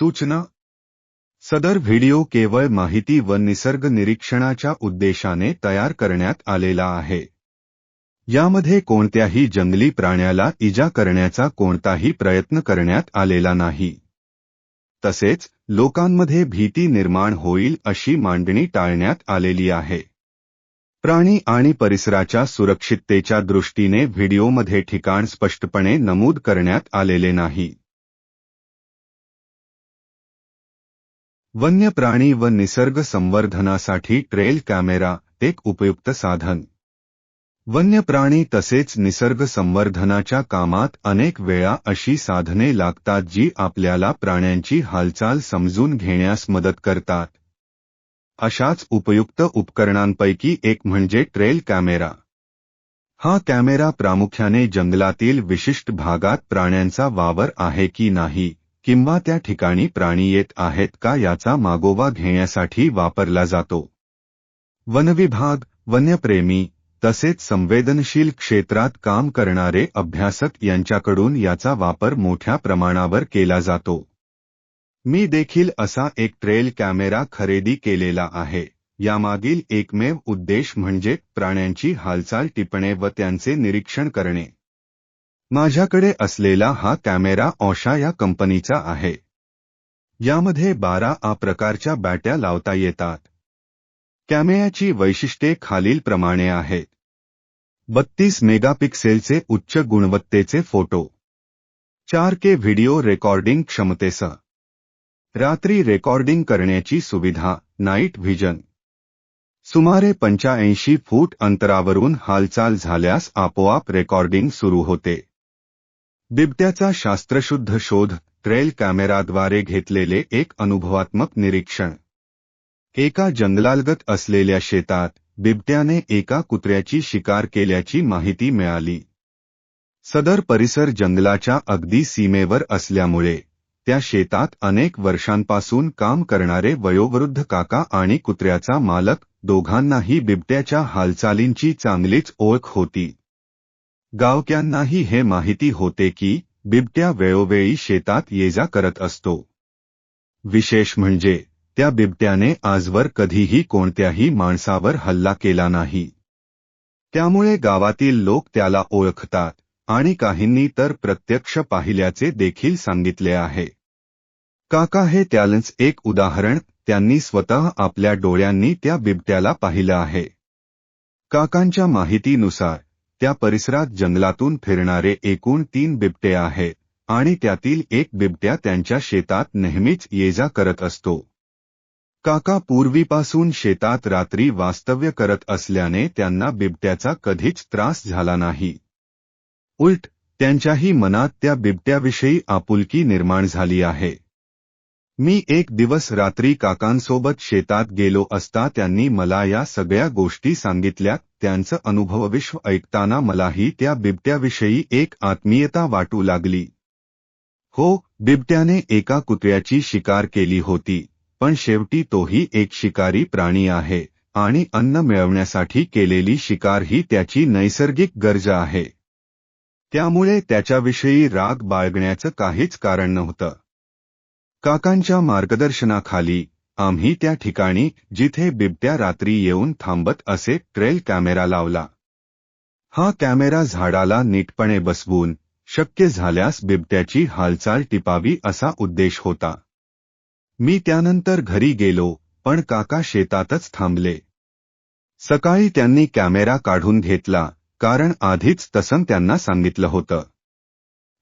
सूचना. सदर व्हिडिओ केवळ माहिती व निसर्ग निरीक्षणाच्या उद्देशाने तयार करण्यात आलेला आहे. यामध्ये कोणत्याही जंगली प्राण्याला इजा करण्याचा कोणताही प्रयत्न करण्यात आलेला नाही. तसेच लोकांमध्ये भीती निर्माण होईल अशी मांडणी टाळण्यात आलेली आहे. प्राणी आणि परिसराच्या सुरक्षिततेच्या दृष्टीने व्हिडिओमध्ये ठिकाण स्पष्टपणे नमूद करण्यात आलेले नाही. वन्य प्राणी व निसर्ग संवर्धनासाठी ट्रेल कॅमेरा एक उपयुक्त साधन. वन्य प्राणी तसेच निसर्ग संवर्धनाच्या कामात अनेक वेळा अशी साधने लागतात जी आपल्याला प्राण्यांची हालचाल समजून घेण्यास मदत करतात. अशाच उपयुक्त उपकरणांपैकी एक म्हणजे ट्रेल कॅमेरा. हा कॅमेरा प्रामुख्याने जंगलातील विशिष्ट भागात प्राण्यांचा वावर आहे की नाही? किंवा त्या ठिकाणी प्राणी येत आहेत का याचा मागोवा घेण्यासाठी वापरला जातो. वनविभाग वन्यप्रेमी तसेच संवेदनशील क्षेत्रात काम करणारे अभ्यासक यांच्याकडून याचा वापर मोठ्या प्रमाणावर केला जातो. मी देखील असा एक ट्रेल कॅमेरा खरेदी केलेला आहे. यामागील एकमेव उद्देश म्हणजे प्राण्यांची हालचाल टिपणे व त्यांचे निरीक्षण करणे. माझ्याकडे असलेला हा कॅमेरा ओशा या कंपनीचा आहे. यामध्ये बारा आ प्रकारच्या बॅट्या लावता येतात. कॅमेऱ्याची वैशिष्ट्ये खालीलप्रमाणे आहेत. बत्तीस मेगापिक्सेलचे उच्च गुणवत्तेचे फोटो. चार के व्हिडिओ रेकॉर्डिंग क्षमतेसह. रात्री रेकॉर्डिंग करण्याची सुविधा नाईट व्हिजन. सुमारे पंच्याऐंशी फूट अंतरावरून हालचाल झाल्यास आपोआप रेकॉर्डिंग सुरू होते. बिबट्याचा शास्त्रशुद्ध शोध ट्रेल कॅमेराद्वारे घेतलेले एक अनुभवात्मक निरीक्षण. एका जंगलालगत असलेल्या शेतात बिबट्याने एका कुत्र्याची शिकार केल्याची माहिती मिळाली. सदर परिसर जंगलाच्या अगदी सीमेवर असल्यामुळे त्या शेतात अनेक वर्षांपासून काम करणारे वयोवृद्ध काका आणि कुत्र्याचा मालक दोघांनाही बिबट्याच्या हालचालींची चांगलीच ओळख होती. गावक्यांनाही हे माहिती होते की बिबट्या वेळोवेळी शेतात ये जा करत असतो. विशेष म्हणजे त्या बिबट्याने आजवर कधीही कोणत्याही माणसावर हल्ला केला नाही. त्यामुळे गावातील लोक त्याला ओळखतात आणि काहींनी तर प्रत्यक्ष पाहिल्याचे देखील सांगितले आहे. काका हे त्यालंच एक उदाहरण त्यांनी स्वतः आपल्या डोळ्यांनी त्या बिबट्याला पाहिलं आहे. काकांच्या माहितीनुसार त्या परिसरात जंगलातून फिरणारे एकूण तीन बिबटे आहेत आणि त्यातील एक बिबट्या त्यांच्या शेतात नेहमीच ये जा करत असतो. काका पूर्वीपासून शेतात रात्री वास्तव्य करत असल्याने त्यांना बिबट्याचा कधीच त्रास झाला नाही. उलट त्यांच्याही मनात त्या बिबट्याविषयी आपुलकी निर्माण झाली आहे. मी एक दिवस रात्री काकांसोबत शेतात गेलो असता त्यांनी मला या सगळ्या गोष्टी सांगितल्या त्यांचं अनुभवविश्व ऐकताना मलाही त्या बिबट्याविषयी एक आत्मीयता वाटू लागली. हो बिबट्याने एका कुत्र्याची शिकार केली होती पण शेवटी तोही एक शिकारी प्राणी आहे आणि अन्न मिळवण्यासाठी केलेली शिकार ही त्याची नैसर्गिक गरजा आहे. त्यामुळे त्याच्याविषयी राग बाळगण्याचं काहीच कारण नव्हतं. काकांच्या मार्गदर्शनाखाली आम्ही त्या ठिकाणी जिथे बिबट्या रात्री येऊन थांबत असे ट्रेल कॅमेरा लावला. हा कॅमेरा झाडाला नीटपणे बसवून शक्य झाल्यास बिबट्याची हालचाल टिपावी असा उद्देश होता. मी त्यानंतर घरी गेलो पण काका शेतातच थांबले. सकाळी त्यांनी कॅमेरा काढून घेतला कारण आधीच तसं त्यांना सांगितलं होतं.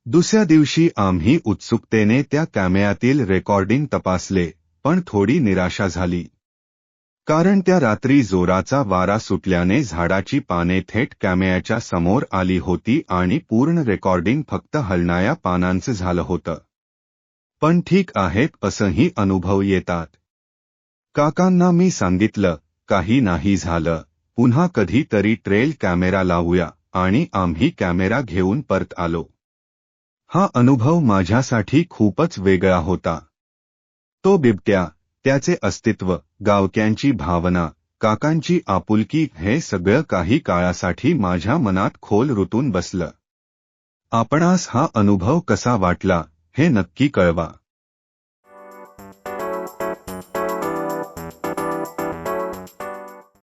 दुसऱ्या दिवशी आम्ही उत्सुकतेने त्या कॅमेऱ्यातील रेकॉर्डिंग तपासले. पण थोडी निराशा झाली. कारण त्या रात्री जोराचा वारा सुटल्याने झाडाची पाने थेट कॅमेऱ्याच्या समोर आली होती आणि पूर्ण रेकॉर्डिंग फक्त हलणाऱ्या पानांचं झालं होतं. पण ठीक आहे असंही अनुभव येतात. काकांना मी सांगितलं काही नाही झालं. पुन्हा कधीतरी ट्रेल कॅमेरा लावूया आणि आम्ही कॅमेरा घेऊन परत आलो. हा अनुभव माझ्यासाठी खूपच वेगळा होता. तो बिबट्या त्याचे अस्तित्व गावक्यांची भावना काकांची आपुलकी हे सगळं काही काळासाठी माझ्या मनात खोल ऋतून बसलं. आपणास हा अनुभव कसा वाटला हे नक्की कळवा.